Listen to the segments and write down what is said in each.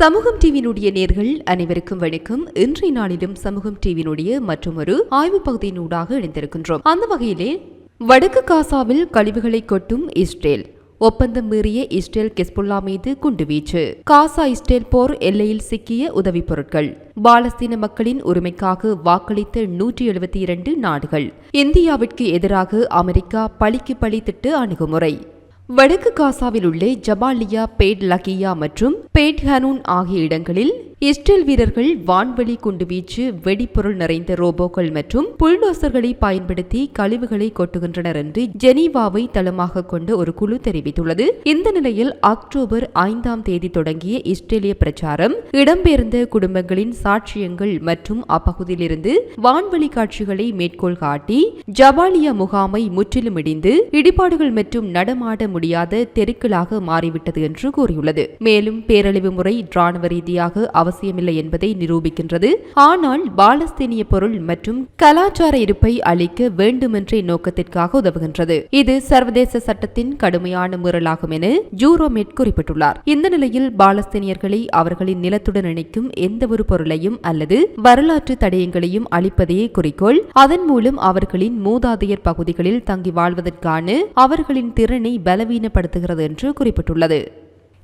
சமூகம் டிவியினுடைய நேர்கள் அனைவருக்கும் வணக்கம். இன்றைய நாளிலும் சமூகம் டிவியினுடைய மற்றொரு ஆய்வு பகுதியினூடாக இணைந்திருக்கின்றோம். அந்த வகையிலே வடக்கு காசாவில் கழிவுகளை கொட்டும் இஸ்ரேல் ஒப்பந்தம் மீறிய இஸ்ரேல் கெஸ்புல்லா மீது குண்டுவீச்சு. காசா இஸ்ரேல் போர் எல்லையில் சிக்கிய உதவிப் பொருட்கள். பாலஸ்தீன மக்களின் உரிமைக்காக வாக்களித்த நூற்றி எழுபத்தி இரண்டு நாடுகள். இந்தியாவிற்கு எதிராக அமெரிக்கா பழிக்கு பழி திட்டு அணுகுமுறை. வடக்கு காசாவில் உள்ள ஜபாலியா பேட் லகியா மற்றும் பேட் ஹனூன் ஆகிய இடங்களில் இஸ்ரேல் வீரர்கள் வான்வெளி குண்டுவீச்சு வெடிப்பொருள் நிறைந்த ரோபோக்கள் மற்றும் புல்டோசர்களை பயன்படுத்தி கழிவுகளை கொட்டுகின்றனர் என்று ஜெனீவாவை தளமாக கொண்ட ஒரு குழு தெரிவித்துள்ளது. இந்த நிலையில் அக்டோபர் ஐந்தாம் தேதி தொடங்கிய இஸ்ரேலிய பிரச்சாரம் இடம்பெயர்ந்த குடும்பங்களின் சாட்சியங்கள் மற்றும் அப்பகுதியிலிருந்து வான்வெளி காட்சிகளை மேற்கோள் காட்டி ஜபாலியா முகாமை முற்றிலும் இடிந்து இடிபாடுகள் மற்றும் நடமாட முடியாத தெருக்களாக மாறிவிட்டது என்று கூறியுள்ளது. மேலும் பேரழிவு முறை ராணுவ ரீதியாக அவசியமில்லை என்பதை நிரூபிக்கின்றது. ஆனால் பாலஸ்தீனிய பொருள் மற்றும் கலாச்சார இருப்பை அளிக்க வேண்டுமென்ற நோக்கத்திற்காக உதவுகின்றது. இது சர்வதேச சட்டத்தின் கடுமையான மீறலாகும் என ஜூரோமெட் குறிப்பிட்டுள்ளார். இந்த நிலையில் பாலஸ்தீனியர்களை அவர்களின் நிலத்துடன் இணைக்கும் எந்தவொரு பொருளையும் அல்லது வரலாற்று தடயங்களையும் அளிப்பதையே குறிக்கோள். அதன் மூலம் அவர்களின் மூதாதையர் பகுதிகளில் தங்கி வாழ்வதற்கான அவர்களின் திறனை பலவீனப்படுத்துகிறது என்று குறிப்பிட்டுள்ளது.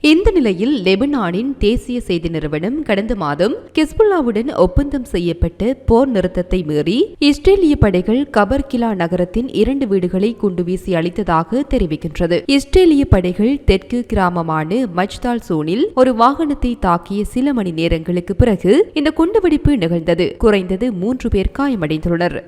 இந்த நிலையில் லெபனானின் தேசிய செய்தி நிறுவனம் கடந்த மாதம் கிஸ்புல்லாவுடன் ஒப்பந்தம் செய்யப்பட்ட போர் நிறுத்தத்தை மீறி இஸ்ரேலிய படைகள் கபர்கிலா நகரத்தின் இரண்டு வீடுகளை குண்டு வீசி அளித்ததாக தெரிவிக்கின்றது. இஸ்ரேலிய படைகள் தெற்கு கிராமமான மஜ்தால் சோனில் ஒரு வாகனத்தை தாக்கிய சில மணி நேரங்களுக்கு பிறகு இந்த குண்டுவெடிப்பு நிகழ்ந்தது. குறைந்தது மூன்று பேர் காயமடைந்துள்ளனர்.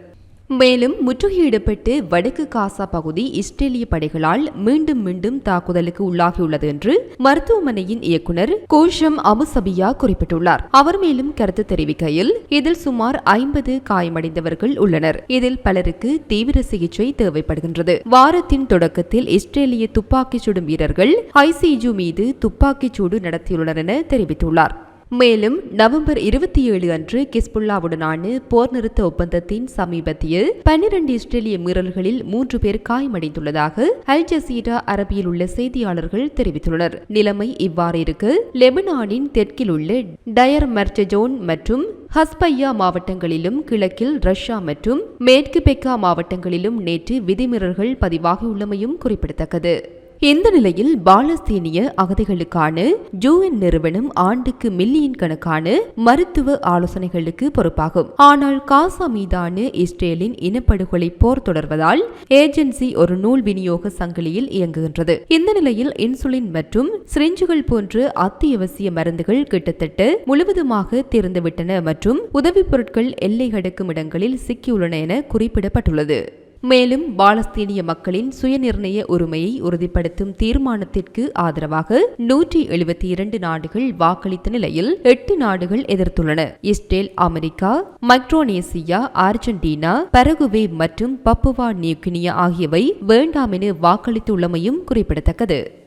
மேலும் முற்றுகையிடப்பட்டு வடக்கு காசா பகுதி இஸ்ரேலிய படைகளால் மீண்டும் மீண்டும் தாக்குதலுக்கு உள்ளாகியுள்ளது என்று மருத்துவமனையின் இயக்குனர் கோஷம் அமுசபியா குறிப்பிட்டுள்ளார். அவர் மேலும் கருத்து தெரிவிக்கையில் இதில் சுமார் ஐம்பது காயமடைந்தவர்கள் உள்ளனர். இதில் பலருக்கு தீவிர சிகிச்சை தேவைப்படுகின்றது. வாரத்தின் தொடக்கத்தில் இஸ்ரேலிய துப்பாக்கிச் சுடும் வீரர்கள் ஐசிஜு மீது துப்பாக்கிச் சூடு நடத்தியுள்ளனர் என தெரிவித்துள்ளார். மேலும் நவம்பர் இருபத்தி ஏழு அன்று கிஸ்புல்லாவுடனான போர் நிறுத்த ஒப்பந்தத்தின் சமீபத்திய பன்னிரண்டு இஸ்ரேலிய மீறல்களில் மூன்று பேர் காயமடைந்துள்ளதாக அல் ஜசீரா அரபியில் உள்ள செய்தியாளர்கள் தெரிவித்துள்ளனர். நிலைமை இவ்வாறு இருக்கு. லெபனானின் தெற்கில் உள்ள டயர் மர்ச்சஜோன் மற்றும் ஹஸ்பையா மாவட்டங்களிலும் கிழக்கில் ரஷ்யா மற்றும் மேற்கு பெக்கா மாவட்டங்களிலும் நேற்று விதிமீறல்கள் பதிவாகியுள்ளமையும் குறிப்பிடத்தக்கது. இந்த நிலையில் பாலஸ்தீனிய அகதிகளுக்கான ஜூஎன் நிறுவனம் ஆண்டுக்கு மில்லியன் கணக்கான மருத்துவ ஆலோசனைகளுக்கு பொறுப்பாகும். ஆனால் காசா மீதான இஸ்ரேலின் இனப்படுகொலை போர் தொடர்வதால் ஏஜென்சி ஒரு நூல் விநியோக சங்கிலியில் இயங்குகின்றது. இந்த நிலையில் இன்சுலின் மற்றும் சிரிஞ்சுகள் போன்ற அத்தியாவசிய மருந்துகள் கிட்டத்தட்ட முழுவதுமாக திறந்துவிட்டன மற்றும் உதவிப் பொருட்கள் எல்லை கடக்கும் இடங்களில் சிக்கியுள்ளன என குறிப்பிடப்பட்டுள்ளது. மேலும் பாலஸ்தீனிய மக்களின் சுயநிர்ணய உரிமையை உறுதிப்படுத்தும் தீர்மானத்திற்கு ஆதரவாக நூற்றி எழுபத்தி இரண்டு நாடுகள் வாக்களித்த நிலையில் எட்டு நாடுகள் எதிர்த்துள்ளன. Israel America Micronesia Argentina Paraguay மற்றும் பப்புவா நியூகினியா ஆகியவை வேண்டாம் என வாக்களித்துள்ளமையும் குறிப்பிடத்தக்கது.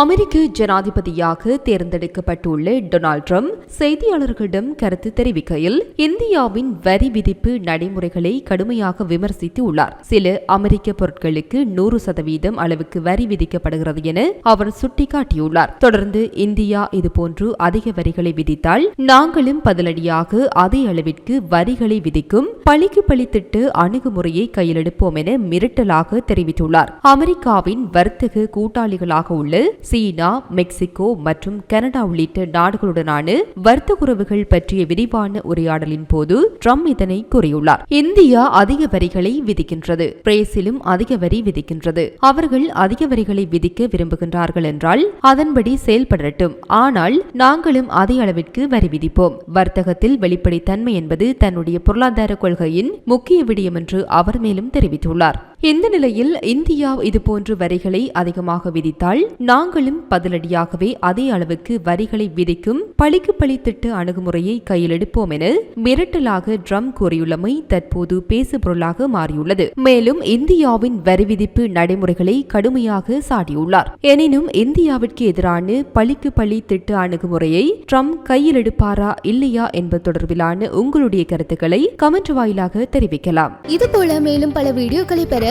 அமெரிக்க ஜனாதிபதியாக தேர்ந்தெடுக்கப்பட்டுள்ள டொனால்ட் ட்ரம்ப் செய்தியாளர்களிடம் கருத்து தெரிவிக்கையில் இந்தியாவின் வரி விதிப்பு நடைமுறைகளை கடுமையாக விமர்சித்து உள்ளார். சில அமெரிக்க பொருட்களுக்கு நூறு சதவீதம் அளவுக்கு வரி விதிக்கப்படுகிறது என அவர் சுட்டிக்காட்டியுள்ளார். தொடர்ந்து இந்தியா இதுபோன்று அதிக வரிகளை விதித்தால் நாங்களும் பதிலடியாக அதே அளவிற்கு வரிகளை விதிக்கும் பழிக்கு பழித்திட்டு அணுகுமுறையை கையிலெடுப்போம் என மிரட்டலாக தெரிவித்துள்ளார். அமெரிக்காவின் வர்த்தக கூட்டாளிகளாக உள்ள சீனா மெக்சிகோ மற்றும் கனடா உள்ளிட்ட நாடுகளுடனான வர்த்தக உறவுகள் பற்றிய விரிவான உரையாடலின் போது ட்ரம்ப் இதனை கூறியுள்ளார். இந்தியா அதிக வரிகளை விதிக்கின்றது. பிரேசிலும் அதிக வரி விதிக்கின்றது. அவர்கள் அதிக வரிகளை விதிக்க விரும்புகின்றார்கள் என்றால் அதன்படி செயல்படட்டும். ஆனால் நாங்களும் அதே அளவிற்கு வரி விதிப்போம். வர்த்தகத்தில் வெளிப்படைத்தன்மை என்பது தன்னுடைய பொருளாதார கொள்கையின் முக்கிய விடயம் என்று அவர் மேலும் தெரிவித்துள்ளார். இந்த நிலையில் இந்தியா இதுபோன்று வரிகளை அதிகமாக விதித்தால் நாங்களும் பதிலடியாகவே அதே அளவுக்கு வரிகளை விதிக்கும் பழிக்கு பழி திட்ட அணுகுமுறையை கையில் எடுப்போம் என மிரட்டலாக ட்ரம் கூறியுள்ளமை தற்போது பேசுபொருளாக மாறியுள்ளது. மேலும் இந்தியாவின் வரி விதிப்பு நடைமுறைகளை கடுமையாக சாடியுள்ளார். எனினும் இந்தியாவிற்கு எதிரான பழிக்கு பழி திட்ட அணுகுமுறையை ட்ரம்ப் கையில் எடுப்பாரா இல்லையா என்பது தொடர்பிலான உங்களுடைய கருத்துக்களை கமெண்ட் வாயிலாக தெரிவிக்கலாம். இது போல மேலும் பல வீடியோக்களை பெற